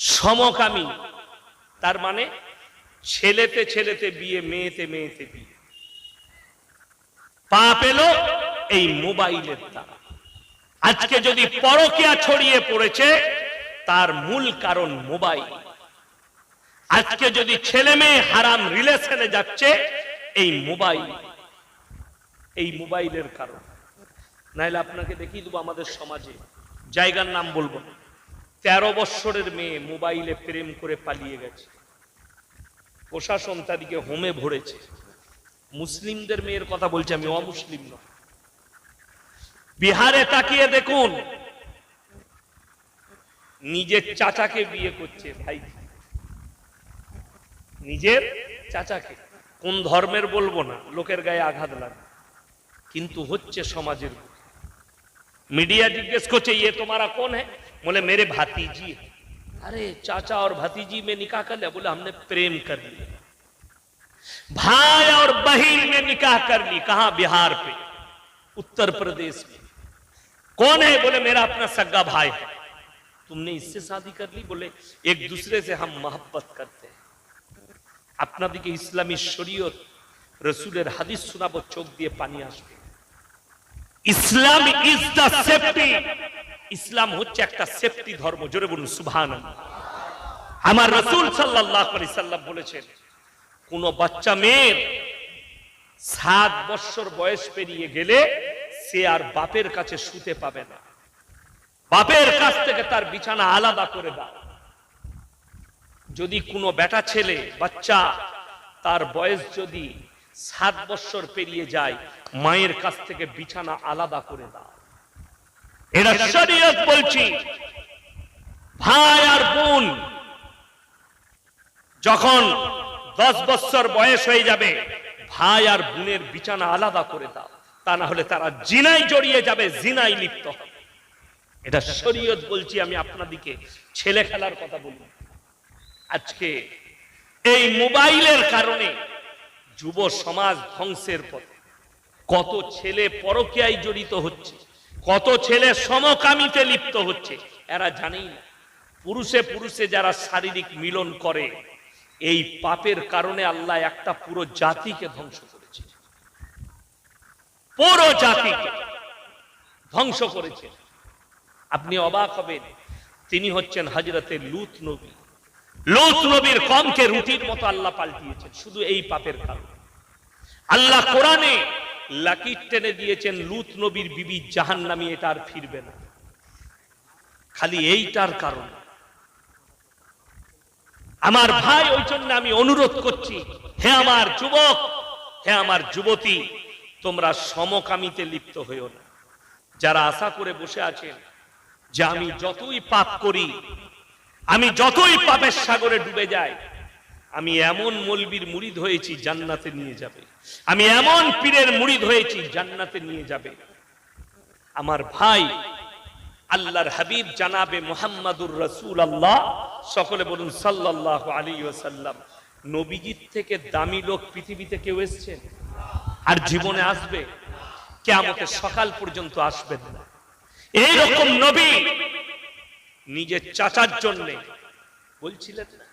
সমকামী। তার মানে ছেলেতে ছেলেতে বিয়ে, মেয়েতে মেয়েতে বিয়ে। পা পেল এই মোবাইলের দ্বারা। আজকে যদি পরকিয়া ছড়িয়ে পড়েছে, তার মূল কারণ মোবাইল। আজকে যদি ছেলে মেয়ে হারাম রিলেশনে যাচ্ছে, এই মোবাইল। এই মোবাইলের কারণ। নাহলে আপনাকে দেখিয়ে দেবো আমাদের সমাজে। জায়গার নাম বলব না। তেরো বৎসরের মেয়ে মোবাইলে প্রেম করে পালিয়ে গেছে। প্রশাসন তাদিকে হোমে ভরেছে। মুসলিমদের মেয়ের কথা বলছি আমি, অমুসলিম নয়। বিহারে তাকিয়ে দেখুন, নিজের চাচাকে বিয়ে করছে ভাই। নিজের চাচাকে, কোন ধর্মের বলব না, লোকের গায়ে আঘাত লাগে। কিন্তু হচ্ছে সমাজের মিডিয়া জিজ্ঞেস করছে ইয়ে তোমারা কোন হ্যাঁ बोले मेरे भातीजी है अरे चाचा और भतीजी में निकाह कर लिया बोले हमने प्रेम कर लिया भाई और बहन में निकाह कर ली कहा बिहार पे उत्तर प्रदेश में कौन है बोले मेरा अपना सगा भाई है तुमने इससे शादी कर ली बोले एक दूसरे से हम मोहब्बत करते हैं আপনাদিকে ইসলামী শরীয়ত রসুলের হাদিস শোনাবো চোখ দিয়ে পানি আসবে ইসলাম ইজ দা সেফটি Islam হচ্ছে একটা সেফটি ধর্ম, জোরে বলুন সুবহান আমার রসুল সাল্লাম বলেছেন, কোন বাচ্চা মেয়ের সাত বছর বয়স পেরিয়ে গেলে সে আর বাপের কাছে শুতে পাবে না। বাপের কাছ থেকে তার বিছানা আলাদা করে দাও। যদি কোনো বেটা ছেলে, বাচ্চা, তার বয়স যদি সাত বছর পেরিয়ে যায়, মায়ের কাছ থেকে বিছানা আলাদা করে দাও। এটা শরীয়ত বলছি। ভাই আর বোন যখন দশ বছর বয়স হয়ে যাবে ভাই আর বোনের বিছানা আলাদা করে দাও। তা না হলে তারা জিনাই জড়িয়ে যাবে জিনাই লিপ্ত হবে। এটা শরীয়ত বলছি আমি আপনাদিকে ছেলে খেলার কথা বলি আজকে এই মোবাইলের কারণে যুব সমাজ ধ্বংসের পথে কত ছেলে পরকীয়ায় জড়িত হচ্ছে। কত ছেলে সমকামিতে লিপ্ত হচ্ছে, এরা জানেই না। পুরুষে পুরুষে যারা শারীরিক মিলন করে, এই পাপের কারণে আল্লাহ একটা পুরো জাতিকে ধ্বংস করেছে। পুরো জাতিকে ধ্বংস করেছে। আপনি অবাক হবেন, তিনি হচ্ছেন হজরতে লুত নবী। লুত নবীর কমকে রুটির মতো আল্লাহ পাল্টিয়েছেন, শুধু এই পাপের কারণে। আল্লাহ কোরআনে লাকির টেনে দিয়েছেন লুত নবীর বিবি জাহান নামি এটা আর ফিরবে না। খালি এইটার কারণ। আমার ভাই, ওই জন্য আমি অনুরোধ করছি, হে আমার যুবক, হে আমার যুবতী, তোমরা সমকামিতে লিপ্ত হইও না। যারা আশা করে বসে আছেন যে আমি যতই পাপ করি, আমি যতই পাপের সাগরে ডুবে যাই আমি এমন মলবির মুড়িদ হয়েছি, জান্নাতে নিয়ে যাবে। আমি এমন পীরের মুড়িদ হয়েছি, জান্নাতে নিয়ে যাবে। আমার ভাই, আল্লাহর হাবিব জানাবে মোহাম্মদুর রসুল আল্লাহ সকলে বলুন সাল্লাহ আলী ওসাল্লাম নবীজির থেকে দামি লোক পৃথিবীতে কেউ এসছেন আর জীবনে আসবে? কেমতের সকাল পর্যন্ত আসবেন না। এইরকম নবী নিজের চাচার জন্যে বলছিলেন না?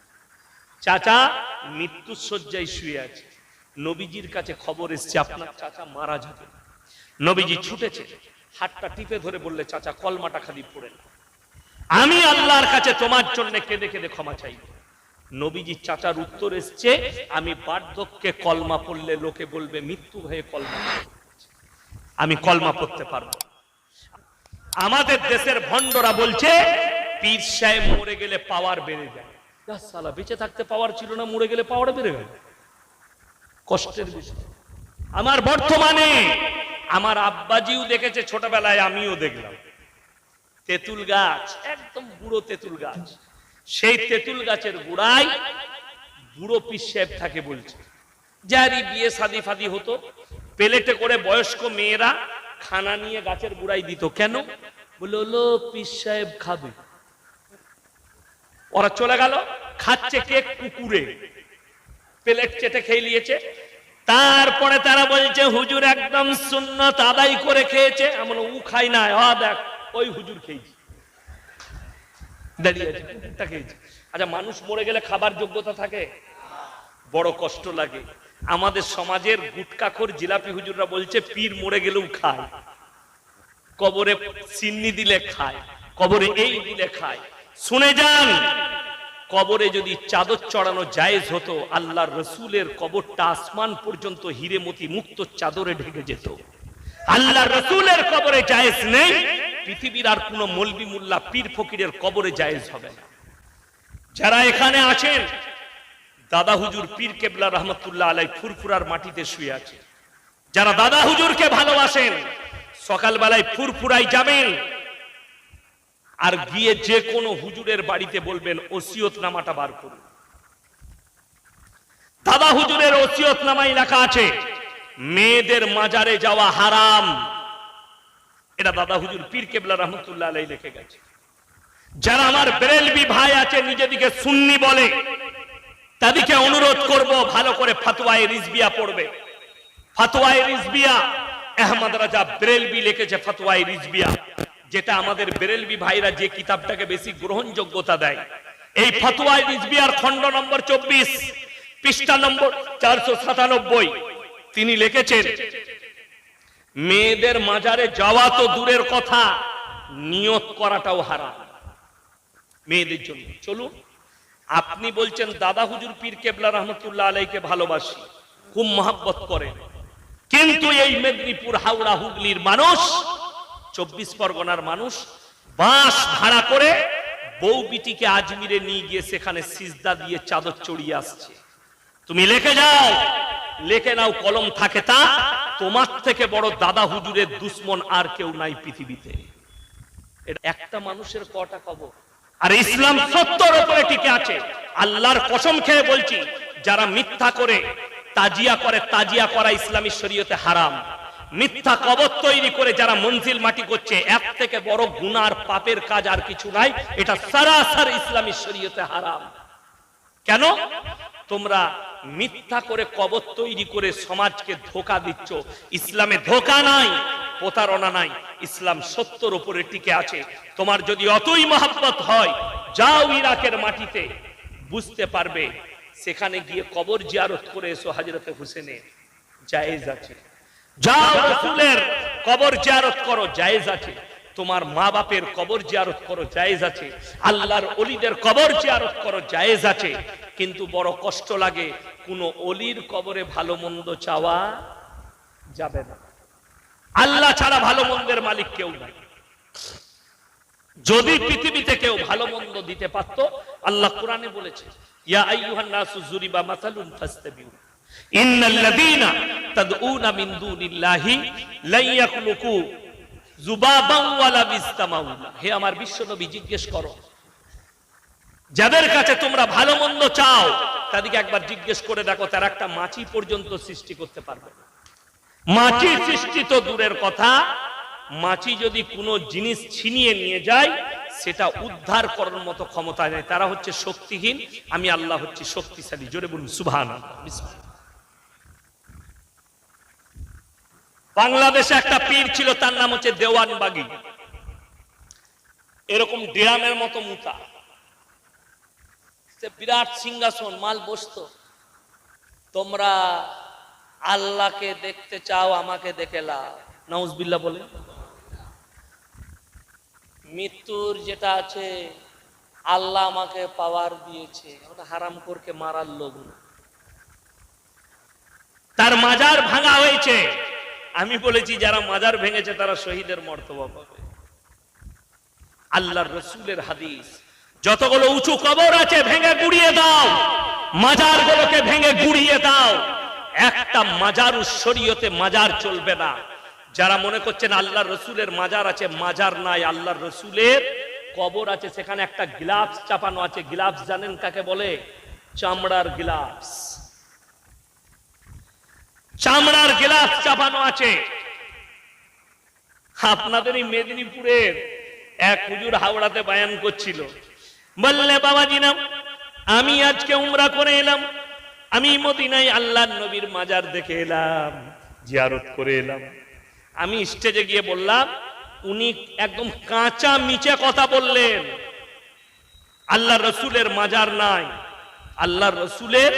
চাচা মৃত্যু শয্যায় শুয়ে আছে। নবীজির কাছে খবর এসছে, আপনার চাচা মারা যাবে। নবীজি ছুটেছে, হাতটা টিপে ধরে বললে, চাচা, কলমাটা খালি পড়ে না আমি আল্লাহর কাছে তোমার জন্য কেঁদে কেঁদে ক্ষমা চাই নবীজি চাচার উত্তর এসছে, আমি বার্ধক্যে কলমা পড়লে লোকে বলবে, মৃত্যু হয়ে কলমা আমি কলমা পড়তে পারব। আমাদের দেশের ভণ্ডরা বলছে, পীর সাহেব মরে গেলে পাওয়ার বেড়ে যায়। সালা, বেঁচে থাকতে পাওয়ার ছিল না, মরে গেলে পাওয়ার বেড়ে গেল। কষ্টের বিষয়। আমার বর্তমানে আমার আব্বাজিও দেখেছে, ছোটবেলায় আমিও দেখলাম। তেঁতুল গাছ, একদম বুড়ো তেঁতুল গাছ। সেই তেঁতুল গাছের গোড়ায় বুড়ো সাহেব থাকে বলছে, যারই বিয়ে সাদি ফাদি হতো, পেলেটে করে বয়স্ক মেয়েরা খানা নিয়ে গাছের গুড়াই দিত। কেন? বলল পীর সাহেব খাবে। ওরা চলে গেল, খাচ্ছে কেক কুকুরে। প্লেট চেটে খেয়ে নিয়েছে। তারপরে তারা বলছে, হুজুর একদম সুন্নত আদায় করে খেয়েছে, এমন উ খাই না। আ দেখ, ওই হুজুর খেয়েছি। দাঁড়িয়ে আছে, কুকুরটা খেয়েছে। আচ্ছা মানুষ মরে গেলে খাবার যোগ্যতা থাকে? বড় কষ্ট লাগে। আমাদের সমাজের গুটকাখোর জিলাপি হুজুররা বলছে, পীর মরে গেলেও খায়। কবরে চিন্নি দিলে খায়। কবরে এই দিলে খায়। শুনে যান। কবরে যদি চাদর চড়ানো জায়েজ হতো, আল্লাহর রসুলের কবরটা আসমান পর্যন্ত হিরেমতি মুক্ত চাদরে ঢেকে যেত। আল্লাহ রসুলের কবরে জায়েজ নেই, পৃথিবীর আর কোন মলবি মুল্লা পীর ফকিরের কবরে জায়েজ হবে না। যারা এখানে আছেন, দাদা হুজুর পীর কেবলা রহমতুল্লাহ আলাই ফুরফুরার মাটিতে শুয়ে আছে। যারা দাদা হুজুরকে ভালোবাসেন, সকালবেলায় ফুরফুরাই যাবেন আর গিয়ে যে কোনো হুজুরের বাড়িতে বলবেন ওসিয়ত নামাটা বার করুন। দাদা হুজুরের ওসিয়ত নামাই লেখা আছে, মেয়েদের মাজারে যাওয়া হারাম। এটা দাদা হুজুর পীর কেবলা রহমতুল্লাহ আলাই লিখে গেছে। যারা আমার বেরেলবি ভাই আছে, নিজেদিকে সুন্নি বলে, তাদেরকে অনুরোধ করব, ভালো করে ফাতোয়ায়ে রিজবিয়া পড়বে। ফাতোয়ায়ে রিজবিয়া, আহমদ রাজা বেরেলবি লিখেছে ফাতোয়ায়ে রিজবিয়া। যেটা আমাদের বেরেলবি ভাইরা যে কিতাবটাকে বেশি গ্রহণযোগ্যতা দেয়। এই ফাতোয়ায়ে রিজবিয়ার খণ্ড নম্বর চব্বিশ, পৃষ্ঠা নম্বর চারশো সাতানব্বই। তিনি লিখেছেন, মেয়েদের মাজারে যাওয়া তো দূরের কথা, নিয়ত করাটাও হারা মেয়েদের জন্য। চলুন, আপনি বলছেন, দাদা হুজুর পীর কেবলা রহমতুল্লাহ আলাইকে ভালোবাসি, খুব মহাব্বত করেন। কিন্তু এই মেদিনীপুর, হাওড়া, হুগলির মানুষ চব্বিশ পরগনার মানুষ বাঁশ ভাড়া করে বউ বিটিকে আজমিরে নিয়ে গিয়ে সেখানে সিজদা দিয়ে চাদর চড়িয়ে আসছে। তুমি লিখে যাও, লেখে নাও, কলম থাকে তা। তোমার থেকে বড় দাদা হুজুরের দুশ্মন আর কেউ নাই পৃথিবীতে। একটা মানুষের কটা খবর। আর ইসলাম সত্যর উপরে টিকে আছে। আল্লাহর কসম খেয়ে বলছি, যারা মিথ্যা করে, তাজিয়া করে, তাজিয়া করা ইসলামী শরীয়তে হারাম। মিথ্যা কবর তৈরি করে যারা মঞ্জিল মাটি করছে এক থেকে বড় গুনার পাপের কাজ আর কিছু নাই, এটা সারাসার ইসলামী শরীয়তে হারাম। কেন? তোমরা মিথ্যা করে কবর তৈরি করে সমাজকে ধোকা দিচ্ছ। ইসলামে ধোকা নাই, প্রতারণা নাই, ইসলাম সত্যর উপরে টিকে আছে। তোমার যদি অতই মহাব্বত হয়, যাও ইরাকের মাটিতে, বুঝতে পারবে, সেখানে গিয়ে কবর জিয়ারত করে এসো হাজরতে হুসেনের জায়েজ আছে। যাও রসুলের কবর জিয়ারত করো, জায়েজ আছে। তোমার মা বাপের কবর জিয়ারত করো, জায়েজ আছে। আল্লাহর কবর জিয়ারত করো, জায়েজ আছে। কিন্তু বড় কষ্ট লাগে, কোন অলির কবরে ভালো মন্দ চাওয়া যাবে না। আল্লাহ ছাড়া ভালো মন্দের মালিক কেউ নাই। যদি পৃথিবীতে কেউ ভালো মন্দ দিতে পারতো, আল্লাহ কোরআনে বলেছে, ইয়া আইয়ুহান নাসু জুরিবা মাসালুন ফাস্তাবিউ। ইন্নাল্লাযীনা তাদউনা মিন জিজ্ঞেস করো। যাদের কাছে তোমরা ভালো মন্দ চাও, তাদেরকে একবার জিজ্ঞেস করে দেখো, তারা একটা মাছি পর্যন্ত সৃষ্টি করতে পারবে মাছি সৃষ্টি তো দূরের কথা। মাছি যদি কোনো জিনিস ছিনিয়ে নিয়ে যায়, সেটা উদ্ধার করার মতো ক্ষমতা নেই। তারা হচ্ছে শক্তিহীন। আমি আল্লাহ হচ্ছে শক্তিশালী। জোরে বলুন সুভান বাংলাদেশে একটা পীর ছিল, তার নাম হচ্ছে দেওয়ানবাগি এরকম ড্রামের মতো মুতা। সে বিরাট সিংহাসন, মাল বসতো। তোমরা আল্লাহকে দেখতে চাও, আমাকে দেখে লাও। বলে। মৃত্যুর যেটা আছে, আল্লাহ আমাকে পাওয়ার দিয়েছে। ওটা হারাম করকে মারার লোক তার মাজার ভাঙা হয়েছে। আমি বলেছি, যারা মাজার ভেঙেছে, তারা শহীদের মর্তবা পাবে। আল্লাহর রসুলের হাদিস, যতগুলো উঁচু কবর আছে, ভেঙে গুড়িয়ে দাও। মাজার গুলোকে ভেঙে গুড়িয়ে দাও। একটা মাজার শরীয়তে মাজার চলবে না। যারা মনে করছেন আল্লাহর রসুলের মাজার আছে, মাজার নাই, আল্লাহর রসুলের কবর আছে, সেখানে একটা গ্লাভস চাপানো আছে। গ্লাভস জানেন কাকে বলে? চামড়ার গ্লাভস। চামড়ার গ্লাভস চাপানো আছে। আপনাদের মেদিনীপুরের এক হুজুর হাওড়াতে বায়ান করছিল। বললে, বাবাজি নাম, আমি আজকে উমরা করে এলাম। আমি মদিনায় আল্লাহ নবীর মাজার দেখে এলাম, জিয়ারত করে এলাম। আমি স্টেজে গিয়ে বললাম, উনি একদম কাঁচা মিচে কথা বললেন। আল্লাহ রসুলের মাজার নাই। আল্লাহ রসুলের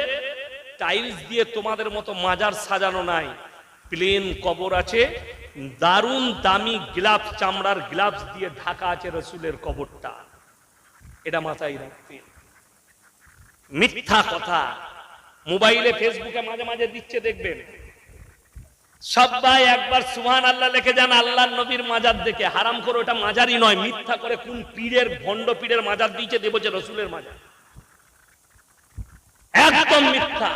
টাইলস দিয়ে তোমাদের মতো মাজার সাজানো নাই। প্লেন কবর আছে, দারুণ দামি গ্লাভস, চামড়ার গ্লাভস দিয়ে ঢাকা আছে রসুলের কবরটা। এটা মাথায় রাখবেন মিথ্যা কথা। মোবাইলে, ফেসবুকে মাঝে মাঝে দিচ্ছে দেখবেন। সবাই একবার সুহান আল্লাহ লেখে যান আল্লাহ নবীর মাজার দেখে। হারাম করে ওটা মাজারই নয়, মিথ্যা করে কোন পীরের, ভণ্ড পীরের মাজার দিয়েছে, দেব যে রসুলের মাজার। একদম মিথ্যা।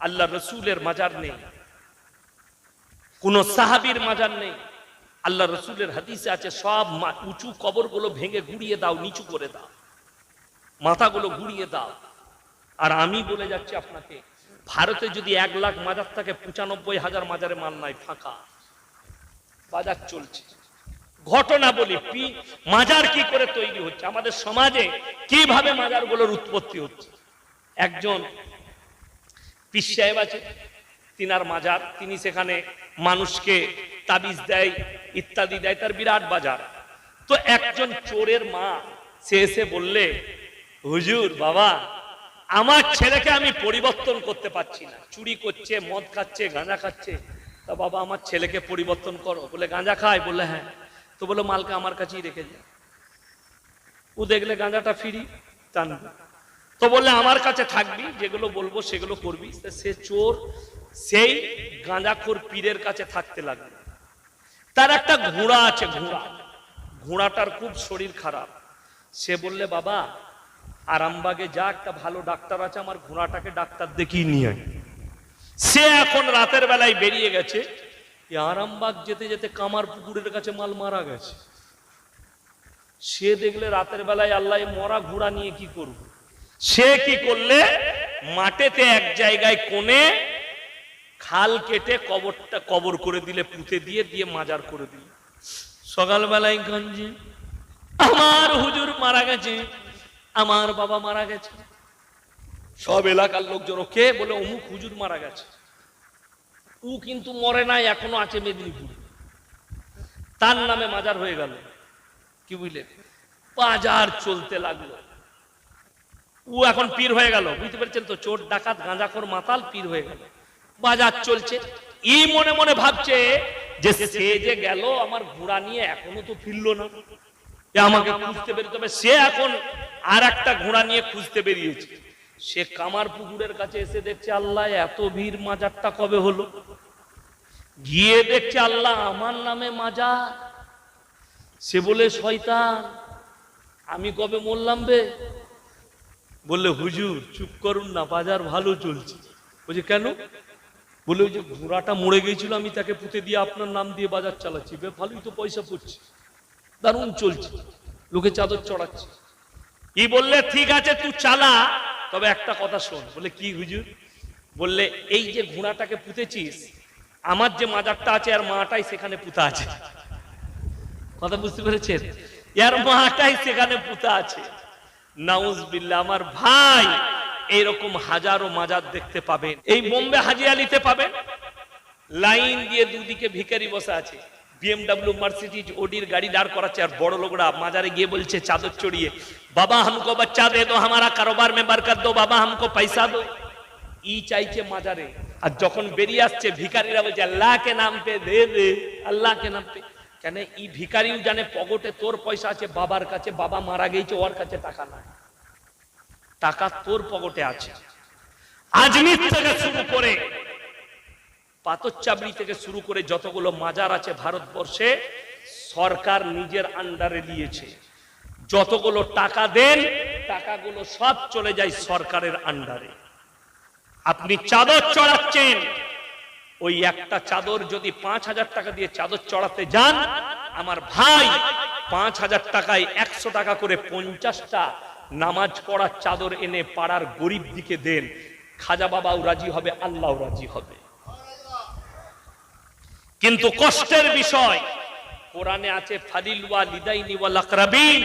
আল্লাহ রসুলের মাজার নেই। কোন সাহাবির মাজার নেই। আল্লাহ রসুলের হাদিসে আছে, সব উঁচু কবরগুলো ভেঙে গুড়িয়ে দাও, নিচু করে দাও। মাথাগুলো গুড়িয়ে দাও। আর আমি বলে যাচ্ছি আপনাকে, ভারতে যদি এক লাখ মাজার থাকে, পঁচানব্বই হাজার মাজারে মাল নাই, ফাঁকা। বাজার চলছে। ঘটনা বলি মাজার কি করে তৈরি হচ্ছে? আমাদের সমাজে কীভাবে মাজারগুলোর উৎপত্তি হচ্ছে? একজন পীর সাহেব আছে, তিনার মাজার। তিনি সেখানে মানুষকে তাবিজ দেয়, ইত্যাদি দেয়, তার বিরাট বাজার। তো একজন চোরের মা, সে এসে বললে, হুজুর, বাবা, আমার ছেলেকে আমি পরিবর্তন করতে পারছি না। চুরি করছে, মদ খাচ্ছে, গাঁজা খাচ্ছে। তা বাবা, আমার ছেলেকে পরিবর্তন করো। বলে, গাঁজা খায় বলে হ্যাঁ। তো বলো মালকে আমার কাছেই রেখে যায় ও দেখলে গাঁজাটা ফিরি, টানবে। তো বললে, আমার কাছে থাকবি, যেগুলো বলব সেগুলো করবি। সে চোর সেই গাঁজাখোর পীরের কাছে থাকতে লাগল। তার একটা ঘোড়া আছে, ঘোড়া। ঘোড়াটার খুব শরীর খারাপ। সে বললে, বাবা, আরামবাগে যা, একটা ভালো ডাক্তার আছে, আমার ঘোড়াটাকে ডাক্তার দেখিয়ে নিয়ে। সে এখন রাতের বেলায় বেরিয়ে গেছে। আরামবাগ যেতে যেতে কামার পুকুরের কাছে মাল মারা গেছে। সে দেখলে রাতের বেলায় আল্লাহ মরা ঘোড়া নিয়ে কি করবে? সে কি করলে? মাঠেতে এক জায়গায় কোণে খাল কেটে কবরটা কবর করে দিলে, পুঁতে দিয়ে দিয়ে মাজার করে দিল। সকালবেলায় গঞ্জে আমার হুজুর মারা গেছে, আমার বাবা মারা গেছে। সব এলাকার লোকজন ওকে বলে, অমুক হুজুর মারা গেছে। ও কিন্তু মরে নাই, এখনও আছে মেদিনীপুর। তার নামে মাজার হয়ে গেল। কি বুঝলেন বাজার চলতে লাগল। ও এখন পীর হয়ে গেল। বুঝতে পেরেছেন তো? চোর, ডাকাত, গাঁজাখোর, মাতাল পীর হয়ে গেল। বাজার চলছে। ই মনে মনে ভাবছে যে সে যে গেল, আমার ঘোড়া নিয়ে এখনও তো ফিরল না। আমাকে খুঁজতে বেরোতে হবে সে এখন আর একটা ঘোড়া নিয়ে খুঁজতে বেরিয়েছে। সে কামার পুকুরের কাছে এসে দেখছে, আল্লাহ, এত ভিড় মাজারটা কবে হলো? গিয়ে দেখছে, আল্লাহ, আমার নামে মাজা সে বলে, শয়তান, আমি কবে মরলাম বে? বললে, হুজুর, চুপ করুন না, বাজার ভালো চলছে। বলছে, কেন? বলে ওই যে ঘোড়াটা মরে গেছিল আমি তাকে পুঁতে দিয়ে আপনার নাম দিয়ে বাজার চালাচ্ছি। ভালোই তো পয়সা পড়ছে। দারুণ চলছে। লোকে চাদর চড়াচ্ছে। ই বললে, ঠিক আছে, তুই চালা। তবে একটা কথা শোন। বলে কি হুজুর? বললে, এই যে ঘোড়াটাকে পুঁতেছিস, আমার যে মাজারটা আছে আর মাটাই সেখানে পুঁতা আছে। কথা বুঝতে পেরেছেন? এর মাটাই সেখানে পুঁতা আছে। নাউজবিল্লা আমার ভাই এইরকম হাজারো মাজার দেখতে পাবেন। এই বোম্বে হাজিয়ালিতে পাবেন। লাইন দিয়ে দুদিকে ভিকারি বসা আছে। বিএমডাব্লিউ মার্সিডিজ ওডির গাড়ি দাঁড় করাচ্ছে আর বড় লোকরা মাজারে গিয়ে বলছে, চাদর চড়িয়ে, বাবা হামকো বাচ্চা দে দো, হামারা কারোবার মে বারকাত দো, বাবা হামকো পয়সা দো। ই চাইছে মাজারে। আর যখন বেরিয়ে আসছে ভিকারিরা বলছে, আল্লাহকে নাম পে দে দে, আল্লাহকে নাম পে। কেন ই ভিখারিও জানে পকেটে তোর পয়সা আছে, বাবার কাছে, বাবা মারা গেছে, ওর কাছে টাকা নাই। টাকা তোর পকেটে আছে। আজমির থেকে শুরু করে পাতরচাবড়ি থেকে শুরু করে যতগুলো মাজার আছে ভারতবর্ষে, সরকার নিজের আন্ডারে দিয়েছে। যতগুলো টাকা দেন, টাকাগুলো সব চলে যায় সরকারের আন্ডারে আপনি চাদর চড়াচ্ছেন ওই একটা চাদর যদি পাঁচ হাজার টাকা দিয়ে চাদর চড়াতে যান, আমার ভাই পাঁচ হাজার টাকায় একশো টাকা করে পঞ্চাশটা নামাজ পড়ার চাদর এনে পাড়ার গরিব দিকে দেন। খাজা বাবাও রাজি হবে আল্লাহ রাজি হবে। কিন্তু কষ্টের বিষয়, কোরআনে আছে ফালিল ওয়া লিদাইনি ওয়াল আকরাবিন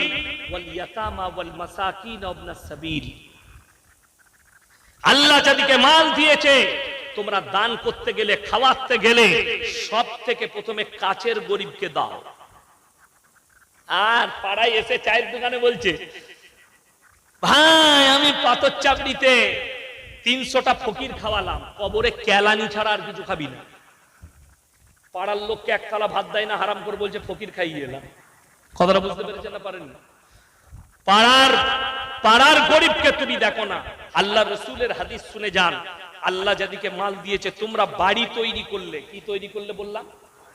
ওয়াল ইয়াতামা ওয়াল মাসাকিন ওয়াবনাস সাবিল। আল্লাহ যাদেরকে মাল দিয়েছে তোমরা দান করতে গেলে, খাওয়াতে গেলে সব থেকে প্রথমে কাছের গরিবকে দাও। আর পাড়ায় এসে চায়ের দোকানে বলছে, ভাই, আমি পাথর চাকরিতে তিনশোটা ফকির খাওয়ালাম, কবরে কেলানি ছাড়া আর কিছু খাবি না। পাড়ার লোককে এক থালা ভাত দেয় না, হারাম করে বলছে, ফকির খাইয়ে এলাম। কথাটা বুঝতে পেরেছেন না পারেন পাড়ার পাড়ার গরিবকে তুমি দেখো না, আল্লাহ রসুলের হাদিস শুনে যান আল্লাহ যাদিকে মাল দিয়েছে তোমরা বাড়ি তৈরি করলে। কি তৈরি করলে বললাম?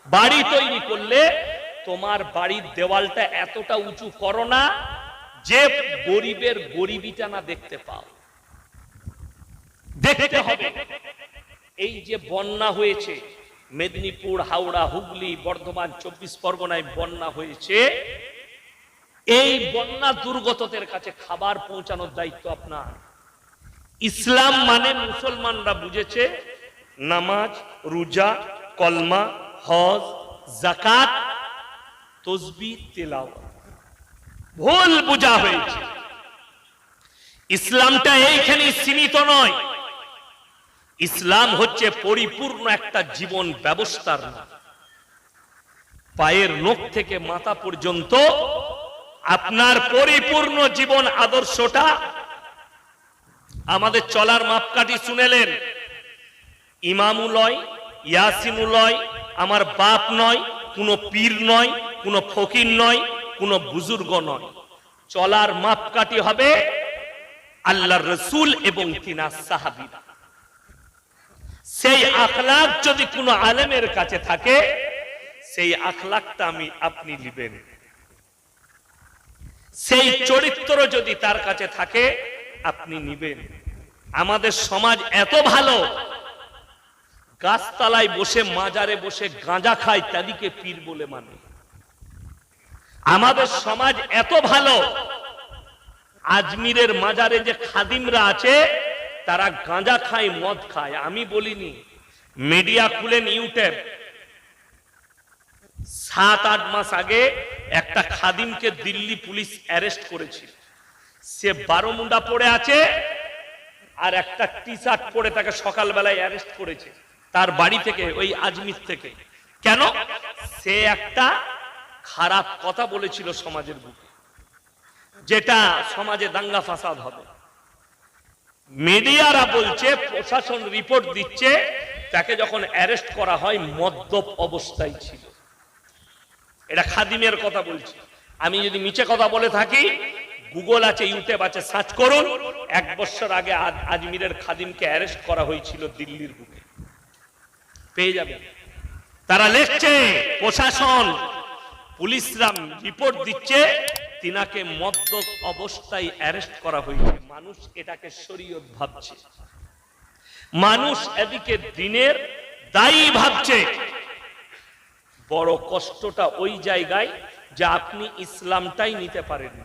বাড়ি তৈরি করলে তোমার বাড়ির দেওয়ালটা এতটা উঁচু করো না যে গরিবের গরিবিটা না দেখতে পাও। দেখতে হবে। এই যে বন্যা হয়েছে মেদিনীপুর হাওড়া হুগলি বর্ধমান চব্বিশ পরগনায় বন্যা হয়েছে এই বন্যা দুর্গতদের কাছে খাবার পৌঁছানোর দায়িত্ব আপনার। ইসলাম মানে মুসলমানরা বুঝেছে নামাজ, রোজা, কলমা, হজ জাকাত তসবি, তেলাওয়াত। ভুল বোঝা হয়েছে। ইসলামটা এইখানে সীমিত নয়। ইসলাম হচ্ছে পরিপূর্ণ একটা জীবন ব্যবস্থার নাম। পায়ের নখ থেকে মাথা পর্যন্ত আপনার পরিপূর্ণ জীবন আদর্শটা আমাদের চলার মাপকাঠি শুনেলেন। ইমামুলয় ইয়াসিনুলয় আমার বাপ নয়, কোনো পীর নয়, কোনো ফকির নয়, কোনো বুজুর্গ নয়। চলার মাপকাঠি হবে আল্লাহর রসুল এবং তিনার সাহাবিরা। সেই আখলাক যদি কোনো আলেমের কাছে থাকে, সেই আখলাকটা আমি আপনি নিবেন। সেই চরিত্র যদি তার কাছে থাকে আপনি নিবেন। আমাদের সমাজ এত ভালো, গাছতলায় বসে, মাজারে বসে গাঁজা খায়, তাদিকে পীর বলে মানে। আমাদের সমাজ এত ভালো, আজমিরের মাজারে যে খাদিমরা আছে, তারা গাঁজা খায়, মদ খায়। আমি বলিনি, মিডিয়া খুলেন ইউটিউব। সাত আট মাস আগে একটা খাদিমকে দিল্লি পুলিশ অ্যারেস্ট করেছিল। সে বারো মুন্ডা পড়ে আছে আর একটা টি শার্ট পরে তাকে সকালবেলায় অ্যারেস্ট করেছে। তার বাড়ি থেকে, ওই আজমির থেকে। কেন? সে একটা খারাপ কথা বলেছিল সমাজের বুকে, যেটা সমাজে দাঙ্গা ফাসাদ হবে। মিডিয়ারা বলছে, প্রশাসন রিপোর্ট দিচ্ছে, তাকে যখন অ্যারেস্ট করা হয়, মদ্যপ অবস্থায় ছিল। এটা খাদিমের কথা বলছি। আমি যদি মিছে কথা বলে থাকি গুগল আছে ইউটিউব আছে সার্চ করুন। এক বছর আগে আজমিরের খাদিমকে অ্যারেস্ট করা হয়েছিল দিল্লির বুকে। পেয়ে যাবে তারা লিখছে, প্রশাসন, পুলিশরা রিপোর্ট দিচ্ছে, তিনাকে মদ্যপ অবস্থায় অ্যারেস্ট করা হয়েছে। মানুষ এটাকে শরীয়ত ভাবছে। মানুষ এদিকে দিনের দায়ী ভাবছে। বড় কষ্টটা ওই জায়গায় যে আপনি ইসলামটাই নিতে পারেন না।